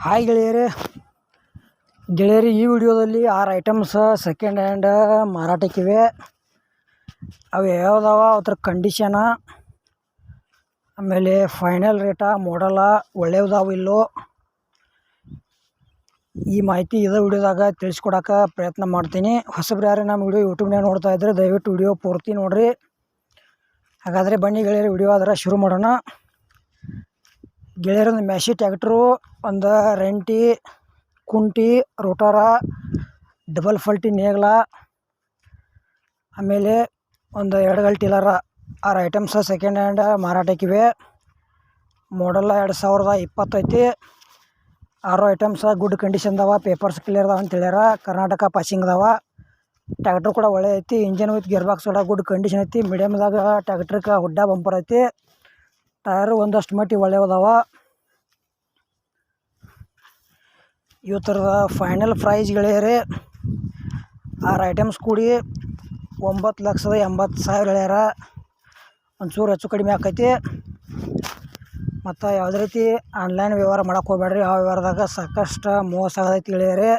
Hi ಗೆಳೆಯರೇ. ಗೆಳೆಯರಿ, ಈ ವಿಡಿಯೋದಲ್ಲಿ ಆರು ಐಟಮ್ಸ್ ಸೆಕೆಂಡ್ ಹ್ಯಾಂಡ್ ಮಾರಾಟಕ್ಕಿವೆ ಅವು ಯಾವ್ದಾವ? ಅದ್ರ ಕಂಡೀಷನ ಆಮೇಲೆ ಫೈನಲ್ ರೇಟ ಮಾಡಲ ಒಳ್ಳೆಯದಾವ ಇಲ್ಲೋ? ಈ ಮಾಹಿತಿ ಇದೇ ವಿಡಿಯೋದಾಗ ತಿಳಿಸ್ಕೊಡೋಕೆ ಪ್ರಯತ್ನ ಮಾಡ್ತೀನಿ. ಹೊಸಬ್ರು ಯಾರು ನಮ್ಮ ವಿಡಿಯೋ ಯೂಟ್ಯೂಬ್ನಾಗ ನೋಡ್ತಾ ಇದ್ದರೆ ದಯವಿಟ್ಟು ವಿಡಿಯೋ ಪೂರ್ತಿ ನೋಡಿರಿ. ಹಾಗಾದರೆ ಬನ್ನಿ ಗೆಳೆಯರಿ, ವಿಡಿಯೋ ಆದರೆ ಶುರು ಮಾಡೋಣ. ಗೆಳೆಯರೊಂದು ಮ್ಯಾಶಿ ಟ್ಯಾಕ್ಟ್ರು ಒಂದು ರೆಂಟಿ, ಕುಂಟಿ, ರೋಟಾರ, ಡಬಲ್ ಫಲ್ಟಿ ನೇಗ್ಲ, ಆಮೇಲೆ ಒಂದು ಎಡಗಲ್ ಟಿಲರ. ಆರು ಐಟಮ್ಸ್ ಸೆಕೆಂಡ್ ಹ್ಯಾಂಡ್ ಮಾರಾಟಕ್ಕಿವೆ ಮಾಡಲ್ಲ ಎರಡು ಸಾವಿರದ ಇಪ್ಪತ್ತೈತಿ ಆರು ಐಟಮ್ಸ ಗುಡ್ ಕಂಡೀಷನ್ ಕಂಡೀಷನ್ದವ ಪೇಪರ್ಸ್ ಕ್ಲಿಯರ್ ಅದಾವ ಅಂತ ಹೇಳ್ಯಾರ. ಕರ್ನಾಟಕ ಪಾಸಿಂಗ್ ಅದಾವ ಟ್ಯಾಕ್ಟ್ರ್ ಕೂಡ ಒಳ್ಳೆ ಐತಿ. ಇಂಜನ್ ವಿತ್ ಗೇರ್ ಬಾಕ್ಸ್ ಕೂಡ ಗುಡ್ ಕಂಡೀಷನ್ ಐತಿ. ಮೀಡಿಯಮ್ದಾಗ ಟ್ಯಾಕ್ಟ್ರಿಗೆ ಹುಡ್ಡ ಬಂಪರ್ ಐತಿ. ಟಯರು ಒಂದಷ್ಟು ಮಟ್ಟಿಗೆ ಒಳ್ಳೆಯ ಅದಾವ ಇವು ಥರದ ಫೈನಲ್ ಪ್ರೈಸ್ ಗೆಳೆಯರೇ, ಆರು ಐಟಮ್ಸ್ ಕೂಡಿ ಒಂಬತ್ತು ಲಕ್ಷದ ಎಂಬತ್ತು ಸಾವಿರ ಹೇಳ್ಯಾರ ಒಂಚೂರು ಹೆಚ್ಚು ಕಡಿಮೆ ಆಕೈತಿ. ಮತ್ತು ಯಾವುದೇ ರೀತಿ ಆನ್ಲೈನ್ ವ್ಯವಹಾರ ಮಾಡೋಕೆ ಹೋಗ್ಬೇಡ್ರಿ. ಆ ವ್ಯವಹಾರದಾಗ ಸಾಕಷ್ಟು ಮೋಸ ಆಗೈತಿ ಗೆಳೆಯರೇ.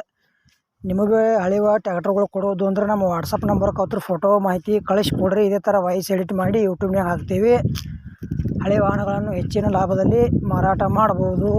ನಿಮಗೆ ಹಳೆಯ ಟ್ಯಾಕ್ಟರ್ಗಳು ಕೊಡೋದು ಅಂದ್ರೆ ನಮ್ಮ ವಾಟ್ಸಪ್ ನಂಬರ್ಗೆ ಅವ್ರ ಫೋಟೋ ಮಾಹಿತಿ ಕಳಿಸ್ಕೊಡ್ರಿ. ಇದೇ ಥರ ವಾಯ್ಸ್ ಎಡಿಟ್ ಮಾಡಿ ಯೂಟ್ಯೂಬ್ನಾಗ ಹಾಕ್ತೀವಿ. ಹಳೆ ವಾಹನಗಳನ್ನು ಹೆಚ್ಚಿನ ಲಾಭದಲ್ಲಿ ಮಾರಾಟ ಮಾಡ್ಬೋದು.